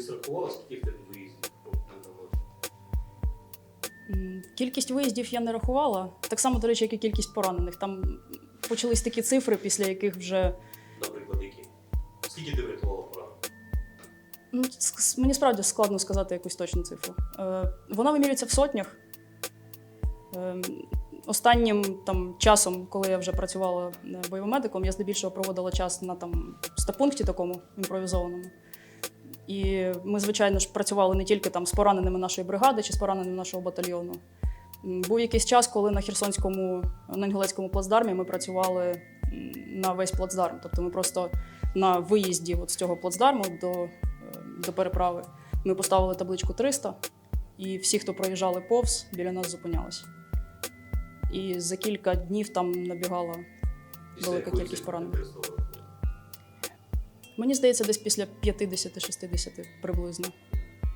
колись рахувала, скільки в тебе виїздів? Кількість виїздів я не рахувала. Так само, до речі, як і кількість поранених. Там почались такі цифри, після яких вже Наприклад, які? Скільки ти врятувала поранених? ну, мені справді складно сказати якусь точну цифру. Е, вона вимірюється в сотнях. Е, останнім там, часом, коли я вже працювала е, бойовим медиком, я здебільшого проводила час на там, стапункті такому імпровізованому. І ми, звичайно ж, працювали не тільки там з пораненими нашої бригади чи з пораненими нашого батальйону. Був якийсь час, коли на Херсонському, на Інгулецькому плацдармі ми працювали на весь плацдарм. Тобто ми просто на виїзді от з цього плацдарму до, е, до переправи ми поставили табличку 300, і всі, хто проїжджали повз, біля нас зупинялися. І за кілька днів там набігала. Велика кількість поранених. Мені здається, десь після 50-60 приблизно.